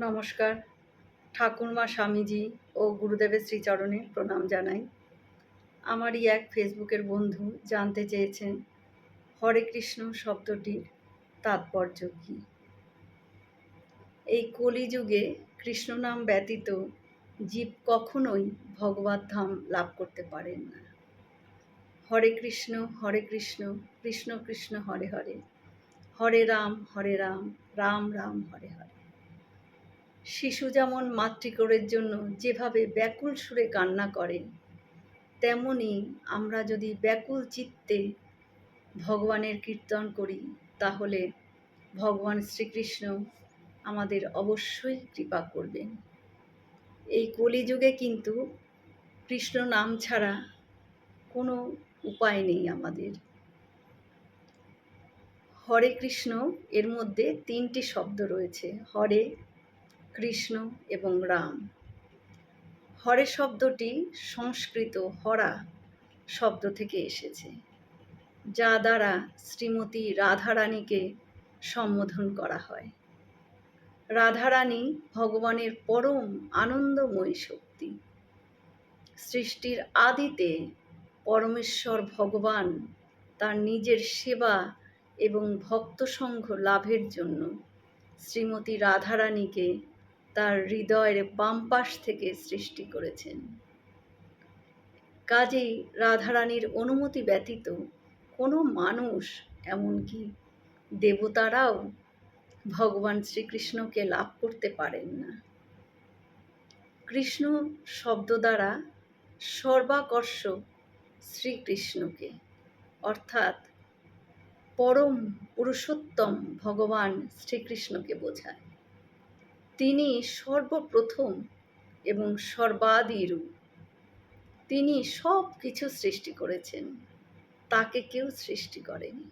নমস্কার। ঠাকুরমা স্বামীজি ও গুরুদেবের শ্রীচরণে প্রণাম জানাই। আমারই এক ফেসবুকের বন্ধু জানতে চেয়েছেন, হরে কৃষ্ণ শব্দটির তাৎপর্য কী? এই কলিযুগে কৃষ্ণ নাম ব্যতীত জীব কখনোই ভগবত ধাম লাভ করতে পারেন না। হরে কৃষ্ণ হরে কৃষ্ণ কৃষ্ণ কৃষ্ণ, হরে হরে। হরে রাম হরে রাম রাম রাম, হরে হরে। শিশু যেমন মাতৃকোরের জন্য যেভাবে ব্যাকুল সুরে কান্না করে তেমনি আমরা যদি ব্যাকুল চিত্তে ভগবানের কীর্তন করি, তাহলে ভগবান শ্রীকৃষ্ণ আমাদের অবশ্যই কৃপা করবেন। এই কলিযুগে কিন্তু কৃষ্ণ নাম ছাড়া কোনো উপায় নেই আমাদের। হরে কৃষ্ণ, এর মধ্যে তিনটি শব্দ রয়েছে, হরে কৃষ্ণ এবং রাম। হরে শব্দটি সংস্কৃত হরা শব্দ থেকে এসেছে, যা দ্বারা শ্রীমতী রাধারানীকে সম্বোধন করা হয়। রাধারানী ভগবানের পরম আনন্দময়ী শক্তি। সৃষ্টির আদিতে পরমেশ্বর ভগবান তার নিজের সেবা এবং ভক্ত সংঘ লাভের জন্য শ্রীমতী রাধারানীকে তার হৃদয়ের বাম পাশ থেকে সৃষ্টি করেছেন। কাজেই রাধারানীর অনুমতি ব্যতীত কোনো মানুষ, এমনকি দেবতারাও ভগবান শ্রীকৃষ্ণকে লাভ করতে পারেন না। কৃষ্ণ শব্দ দ্বারা সর্বাকর্ষ শ্রীকৃষ্ণকে, অর্থাৎ পরম পুরুষোত্তম ভগবান শ্রীকৃষ্ণকে বোঝায়। তিনি সর্বপ্রথম এবং সর্বাদিরূপ তিনি সব কিছু সৃষ্টি করেছেন, তাকে কেউ সৃষ্টি করেনি।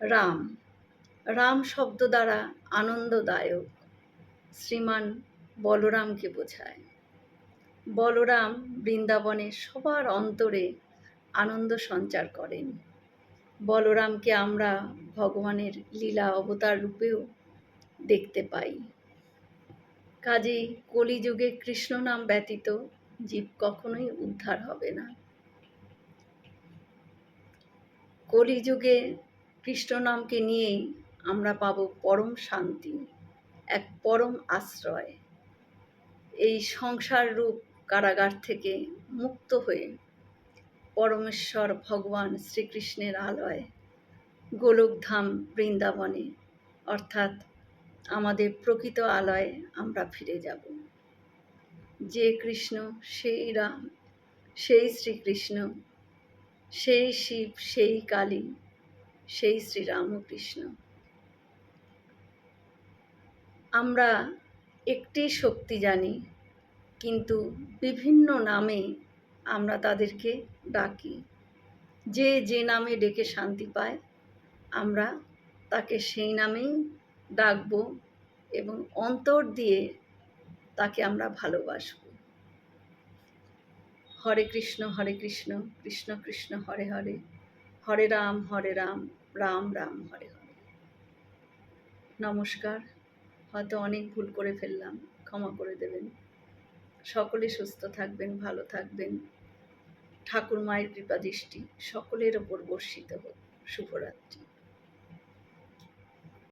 রাম রাম শব্দ দ্বারা আনন্দদায়ক, শ্রীমান বলরামকে বোঝায়। বলরাম বৃন্দাবনে সবার অন্তরে আনন্দ সঞ্চার করেন। বলরামকে আমরা ভগবানের লীলা অবতার রূপেও দেখতে পাই। কাজেই কলিযুগে কৃষ্ণ নাম ব্যতীত জীব কখনোই উদ্ধার হবে না। কলিযুগে কৃষ্ণ নামকে নিয়েই আমরা পাব পরম শান্তি, এক পরম আশ্রয়। এই সংসার রূপ কারাগার থেকে মুক্ত হয়ে পরমেশ্বর ভগবান শ্রীকৃষ্ণের আলয়, গোলকধাম বৃন্দাবনে, অর্থাৎ আমাদের প্রকৃত আলয়ে আমরা ফিরে যাব। যে কৃষ্ণ, সেই রাম, সেই শ্রীকৃষ্ণ, সেই শিব, সেই কালী, সেই শ্রীরামকৃষ্ণ। আমরা একটি শক্তি জানি, কিন্তু বিভিন্ন নামে আমরা তাদেরকে ডাকি। যে যে নামে ডেকে শান্তি পায়, আমরা তাকে সেই নামেই ডাকব এবং অন্তর দিয়ে তাকে আমরা ভালোবাসব। হরে কৃষ্ণ হরে কৃষ্ণ কৃষ্ণ কৃষ্ণ, হরে হরে হরে রাম হরে রাম রাম রাম, হরে হরে। নমস্কার, হয়তো অনেক ভুল করে ফেললাম, ক্ষমা করে দেবেন। সকলে সুস্থ থাকবেন, ভালো থাকবেন। ঠাকুর মায়ের কৃপা দৃষ্টি সকলের ওপর বর্ষিত হোক। শুভরাত্রি।